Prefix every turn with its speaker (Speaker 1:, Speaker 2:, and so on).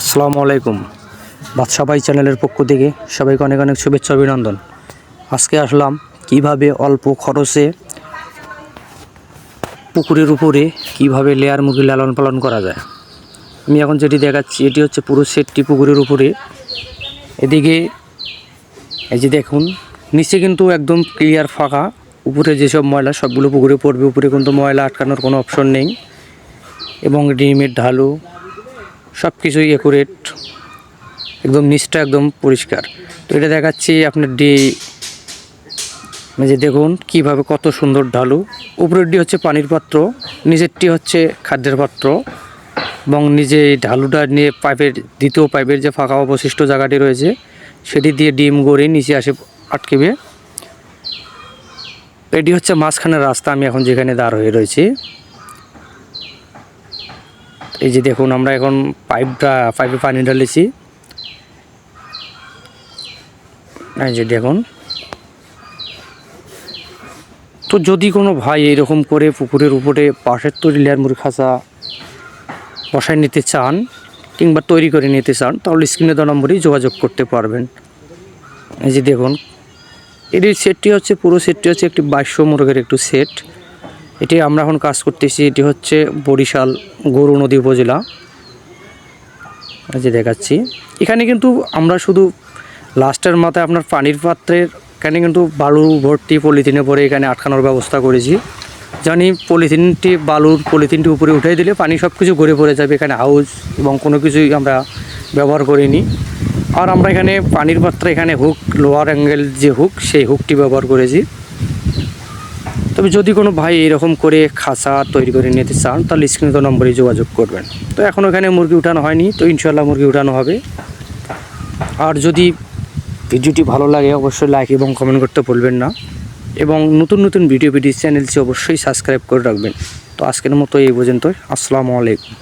Speaker 1: আসসালামু আলাইকুম। বাদশাবাই চ্যানেলের পক্ষ থেকে সবাইকে অনেক অনেক শুভেচ্ছা অভিনন্দন। আজকে আসলাম কীভাবে অল্প খরচে পুকুরের উপরে কীভাবে লেয়ার মুরগি লালন পালন করা যায়। আমি এখন যেটি দেখাচ্ছি, এটি হচ্ছে পুরো সেটটি পুকুরের উপরে। এদিকে এই যে দেখুন, নিচে কিন্তু একদম ক্লিয়ার ফাঁকা। উপরে যেসব ময়লা, সবগুলো পুকুরে পড়বে। উপরে কিন্তু ময়লা আটকানোর কোনো অপশন নেই। এবং ডিমের ঢালু সব কিছুই একুরেট একদম নিচটা একদম পরিষ্কার। তো এটা দেখাচ্ছি আপনার ডি যে দেখুন কীভাবে কত সুন্দর ঢালু। উপরেরটি হচ্ছে পানির পাত্র নিচেরটি হচ্ছে খাদ্যের পাত্র এবং নিজে ঢালুটা নিয়ে পাইপের, দ্বিতীয় পাইপের যে ফাঁকা অবশিষ্ট জায়গাটি রয়েছে, সেটি দিয়ে ডিম গড়ে নিচে আসে আটকেবে। এটি হচ্ছে মাঝখানের রাস্তা, আমি এখন যেখানে দাঁড় হয়ে রয়েছি। এই যে দেখুন, আমরা এখন পাইপটা পাইপে পানি ঢালেছি। এই যে দেখুন। তো যদি কোনো ভাই এরকম করে পুকুরের উপরে পাশের তৈরি লেয়ার মুরগি খাঁচা বসায় নিতে চান কিংবা তৈরি করে নিতে চান, তাহলে স্ক্রিনে দেওয়া নম্বরেই যোগাযোগ করতে পারবেন। এই যে দেখুন, এটির সেটটি হচ্ছে, পুরো সেটটি হচ্ছে একটি বাইশশো মুরগের একটু সেট এটি আমরা এখন কাজ করতেছি, এটি হচ্ছে বরিশাল গরু নদী উপজেলা। যে দেখাচ্ছি। এখানে কিন্তু আমরা শুধু লাস্টের মাথায় আপনার পানির পাত্রের, এখানে কিন্তু বালু ভর্তি পলিথিনে পরে এখানে আটকানোর ব্যবস্থা করেছি। জানি পলিথিনটি, বালুর পলিথিনটি উপরে উঠিয়ে দিলে পানি সব কিছু ঘুরে পড়ে যাবে, এখানে হাউস এবং কোনো কিছুই আমরা ব্যবহার করিনি। আর আমরা এখানে পানির পাত্রে, এখানে হুক, লোয়ার অ্যাঙ্গেল যে হুক, সেই হুকটি ব্যবহার করেছি। তবে যদি কোনো ভাই এরকম করে খাসা তৈরি করে নিতে চান, তাহলে স্ক্রিনে তো নম্বরে যোগাযোগ করবেন। তো এখন ওখানে মুরগি উঠানো হয়নি, তো ইনশাল্লাহ মুরগি উঠানো হবে। আর যদি ভিডিওটি ভালো লাগে, অবশ্যই লাইক এবং কমেন্ট করতে ভুলবেন না। এবং নতুন নতুন ভিডিও ভিডিও চ্যানেলটি অবশ্যই সাবস্ক্রাইব করে রাখবেন। তো আজকের মতো এই পর্যন্ত আসসালামু আলাইকুম।